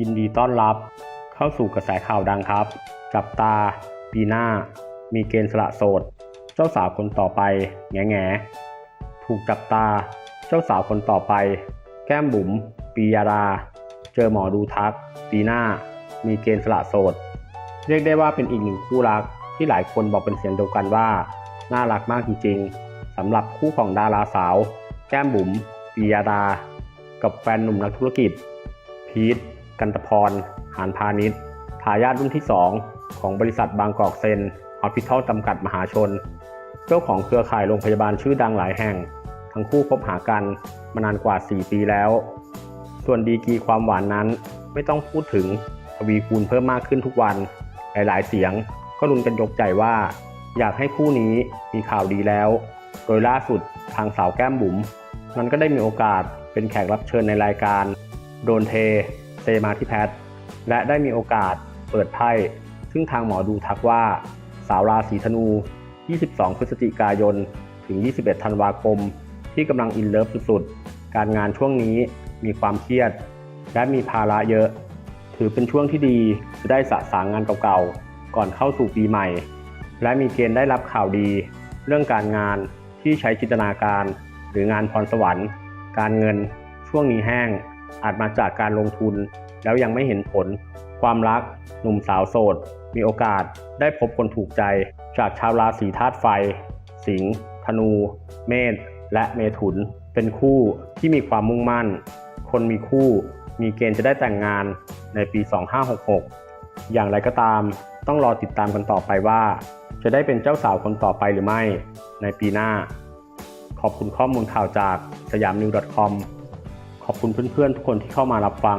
ยินดีต้อนรับเข้าสู่กระแสข่าวดังครับ จับตา ปีหน้า มีเกณฑ์สละโสด เจ้าสาวคนต่อไป แง่แง่ถูกจับตา เจ้าสาวคนต่อไป แก้มบุ๋มปียาดาเจอหมอดูทัก ปีหน้า มีเกณฑ์สละโสด เรียกได้ว่าเป็นอีกหนึ่งคู่รักที่หลายคนบอกเป็นเสียงเดียวกันว่า น่ารักมากจริงๆสำหรับคู่ของดาราสาว แก้มบุ๋มปียาดา กับแฟนหนุ่มนักธุรกิจ พีท กันตพร หานพาณิชย์ทายาทรุ่นที่ 2 ของบริษัทบางกอกเซนฮอสพิทอลจำกัดมหาชน เจ้าของเครือข่ายโรงพยาบาลชื่อดังหลายแห่ง ทั้งคู่คบหากันมานานกว่า 4 ปีแล้ว ส่วนดีกีความหวานนั้นไม่ต้องพูดถึงทวีคูณเพิ่มมากขึ้นทุกวัน หลายๆ เสียงก็รุนกันยกใจว่า อยากให้คู่นี้มีข่าวดีแล้ว โดยล่าสุดทางสาวแก้มบุ๋มนั้นก็ได้มีโอกาสเป็นแขกรับเชิญในรายการ โดนเท เซมาที่แพทและได้มีโอกาสเปิดไพ่ ซึ่งทางหมอดูทักว่า สาวราศีธนู 22 พฤศจิกายน ถึง 21 ธันวาคม ที่กำลังอินเลิฟสุดๆ การงานช่วงนี้มีความเครียด และมีภาระเยอะ ถือเป็นช่วงที่ดีจะได้สะสางงานเก่าๆ ก่อนเข้าสู่ปีใหม่ และมีเกณฑ์ได้รับข่าวดี เรื่องการงานที่ใช้จินตนาการ หรืองานพรสวรรค์ การเงินช่วงนี้แห้งอาจมาจากการลงทุน แล้วยังไม่เห็นผล ความรัก หนุ่มสาวโสด มีโอกาสได้พบคนถูกใจ จากชาวราศีธาตุไฟ สิงห์ธนู เมษและเมถุน เป็นคู่ที่มีความมุ่งมั่น คนมีคู่ มีเกณฑ์จะได้แต่งงานในปี 2566 อย่างไรก็ตามต้องรอติดตามกันต่อไปว่า จะได้เป็นเจ้าสาวคนต่อไปหรือไม่ในปีหน้า ขอบคุณข้อมูลข่าวจากสยามนิว .com ขอบคุณเพื่อนๆ ทุกคนที่เข้ามารับฟัง